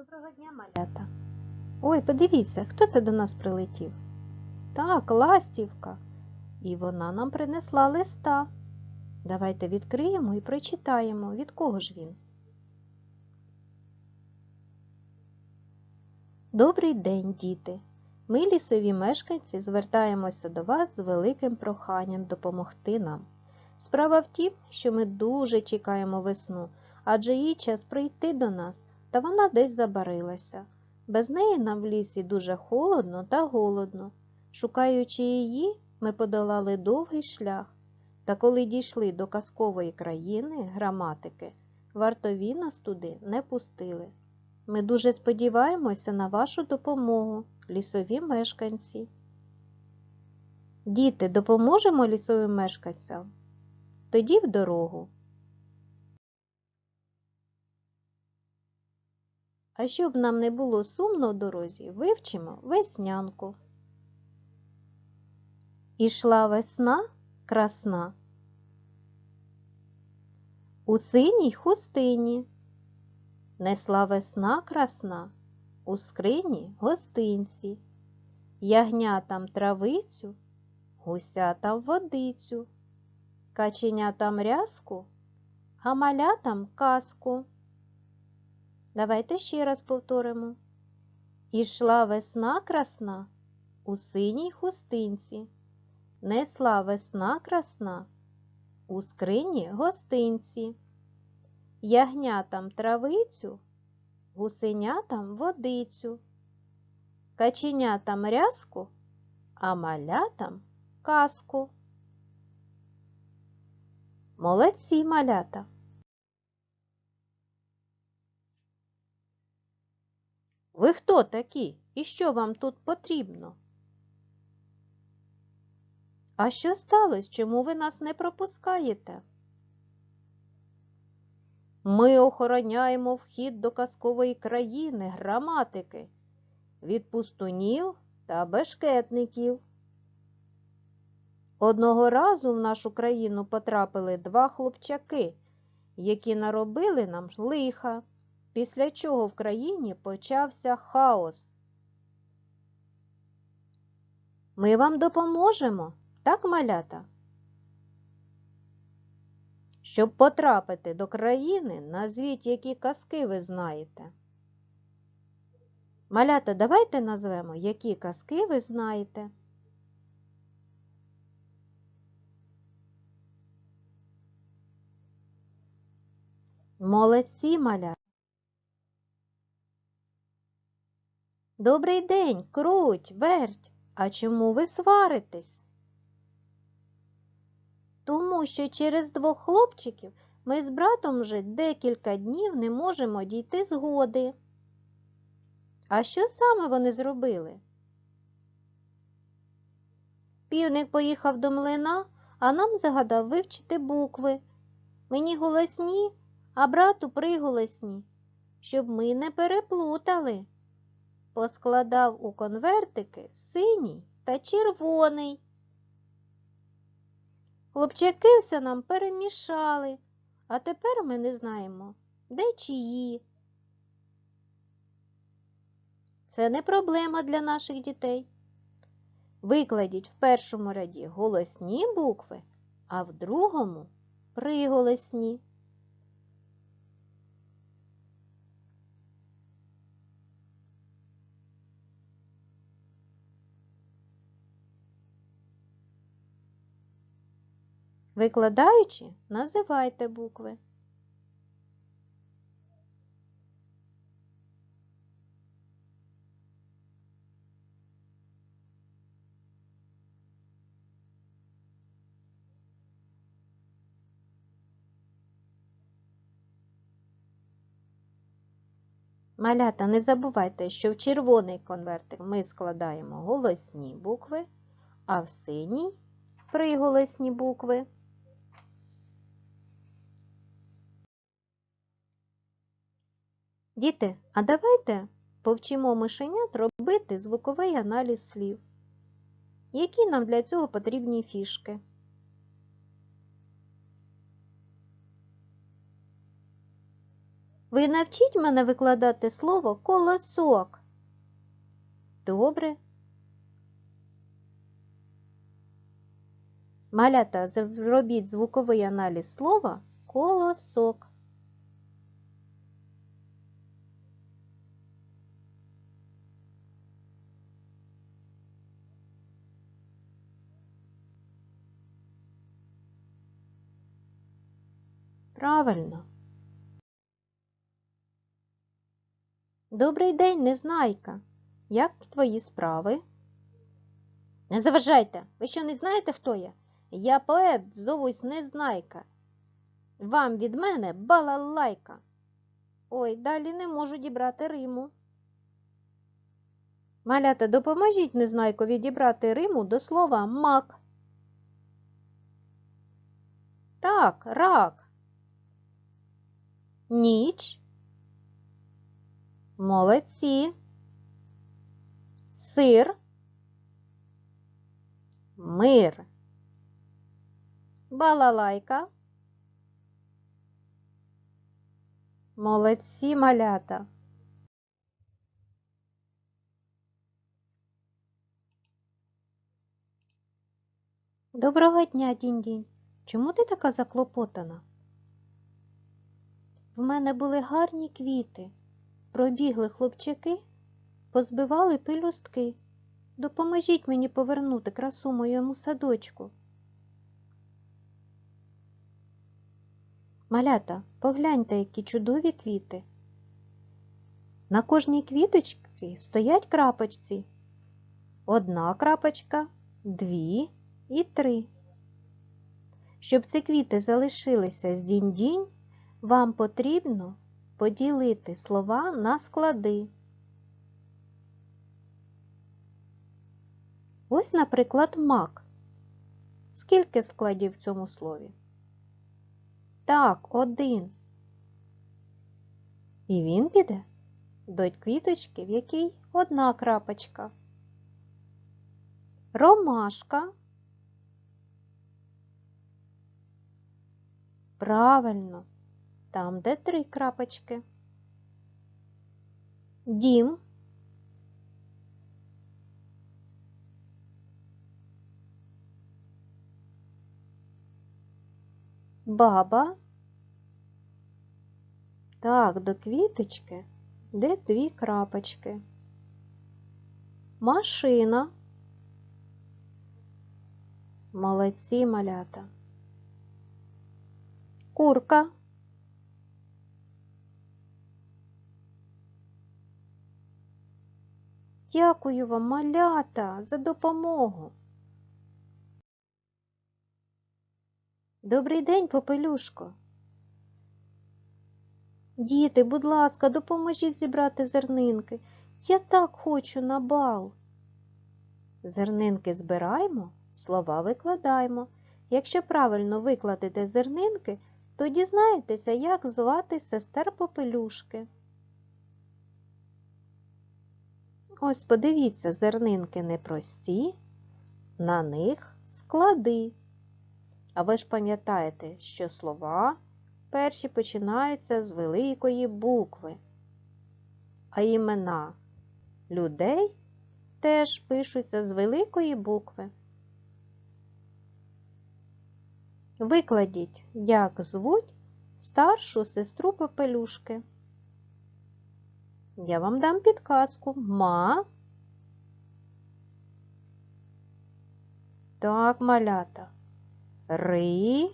Доброго дня, малята. Ой, подивіться, хто це до нас прилетів? Так, ластівка. І вона нам принесла листа. Давайте відкриємо і прочитаємо, від кого ж він. Добрий день, діти! Ми, лісові мешканці, звертаємося до вас з великим проханням допомогти нам. Справа в тім, що ми дуже чекаємо весну, адже їй час прийти до нас, та вона десь забарилася. Без неї нам в лісі дуже холодно та голодно. Шукаючи її, ми подолали довгий шлях. Та коли дійшли до казкової країни граматики, вартові нас туди не пустили. Ми дуже сподіваємося на вашу допомогу, лісові мешканці. Діти, допоможемо лісовим мешканцям? Тоді в дорогу. А щоб нам не було сумно в дорозі, вивчимо веснянку. Ішла весна красна. У синій хустині. Несла весна красна, у скрині гостинці, ягнятам травицю, гусятам водицю, каченятам рязку, а малятам казку. Давайте ще раз повторимо. Ішла весна красна у синій хустинці, несла весна красна у скрині гостинці, ягнятам травицю, гусенятам водицю, каченятам рязку, а малятам казку. Молодці малята! Ви хто такі і що вам тут потрібно? А що сталося? Чому ви нас не пропускаєте? Ми охороняємо вхід до казкової країни граматики від пустунів та бешкетників. Одного разу в нашу країну потрапили два хлопчаки, які наробили нам лиха після чого в країні почався хаос. Ми вам допоможемо, так, малята? Щоб потрапити до країни, назвіть, які казки ви знаєте. Малята, давайте назвемо, які казки ви знаєте. Молодці малята. Добрий день, круть, верть. А чому ви сваритесь? Тому що через двох хлопчиків ми з братом вже декілька днів не можемо дійти згоди. А що саме вони зробили? Півник поїхав до млина, а нам загадав вивчити букви. Мені голосні, а брату приголосні, щоб ми не переплутали поскладав у конвертики синій та червоний. Хлопчаки все нам перемішали, а тепер ми не знаємо, де чиї. Це не проблема для наших дітей. Викладіть в першому ряді голосні букви, а в другому приголосні. Викладаючи, називайте букви. Малята, не забувайте, що в червоний конвертик ми складаємо голосні букви, а в синій приголосні букви. Діти, а давайте повчимо мишенят робити звуковий аналіз слів. Які нам для цього потрібні фішки? Ви навчіть мене викладати слово колосок. Добре. Малята, зробіть звуковий аналіз слова колосок. Правильно. Добрий день, незнайка. Як твої справи? Не заважайте, ви що не знаєте, хто я? Я поет, зовусь Незнайка. Вам від мене балалайка. Ой, далі не можу дібрати Риму. Малята, допоможіть Незнайкові дібрати Риму до слова мак. Так, рак. Ніч. Молодці. Сир. Мир. Балалайка. Молодці малята. Доброго дня, дінь-дінь. Чому ти така заклопотана? В мене були гарні квіти. Пробігли хлопчаки, позбивали пелюстки. Допоможіть мені повернути красу моєму садочку. Малята, погляньте, які чудові квіти. На кожній квіточці стоять крапочці. Одна крапочка, дві і три. Щоб ці квіти залишилися з дінь-дінь, вам потрібно поділити слова на склади. Ось, наприклад, мак. Скільки складів в цьому слові? Так, один. І він піде до квіточки, в якій одна крапочка. Ромашка. Правильно, там, де три крапочки. Дім. Баба. Так, до квіточки, де дві крапочки. Машина. Молодці малята. Курка. Дякую вам, малята, за допомогу. Добрий день, попелюшко. Діти, будь ласка, допоможіть зібрати зернинки. Я так хочу на бал. Зернинки збираємо, слова викладаємо. Якщо правильно викладете зернинки, то дізнаєтеся, як звати сестер попелюшки. Ось подивіться, зернинки непрості, на них склади. А ви ж пам'ятаєте, що слова перші починаються з великої букви, а імена людей теж пишуться з великої букви. Викладіть, як звуть старшу сестру Попелюшки. Я вам дам підказку. Ма. Так, малята. Ри.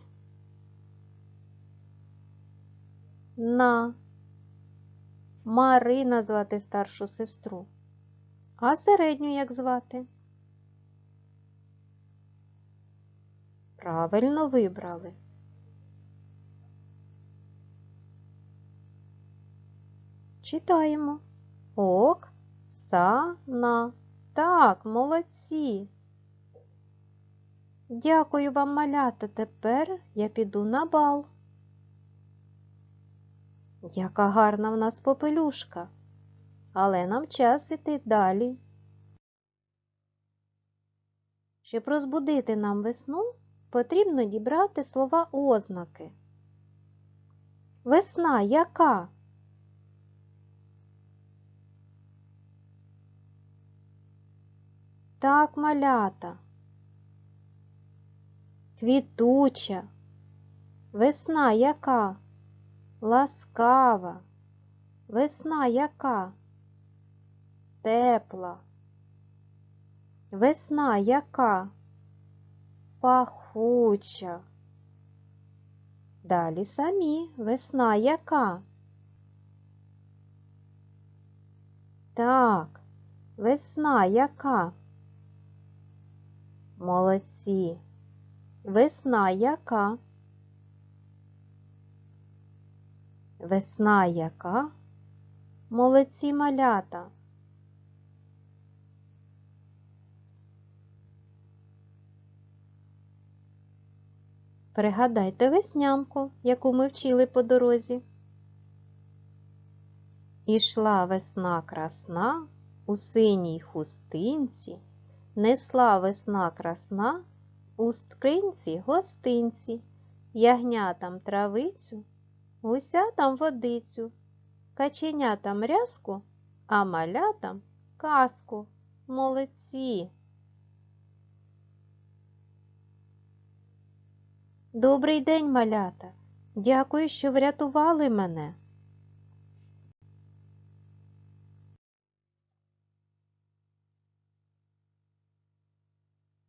На. Марина звати старшу сестру. А середню як звати? Правильно вибрали. Читаємо. Ок, са, на. Так, молодці. Дякую вам, малята. Тепер я піду на бал. Яка гарна в нас попелюшка. Але нам час іти далі. Щоб розбудити нам весну, потрібно дібрати слова ознаки. Весна яка? Так, малята. Квітуча. Весна яка? Ласкава. Весна яка? Тепла. Весна яка? Пахуча. Далі самі. Весна яка? Так, весна яка? Молодці. Весна яка? Весна яка? Молодці малята. Пригадайте веснянку, яку ми вчили по дорозі. Ішла весна красна у синій хустинці, несла весна красна у скринці гостинці, ягнятам травицю, гусятам водицю, каченятам рязку, а малятам казку. Молодці. Добрий день, малята. Дякую, що врятували мене.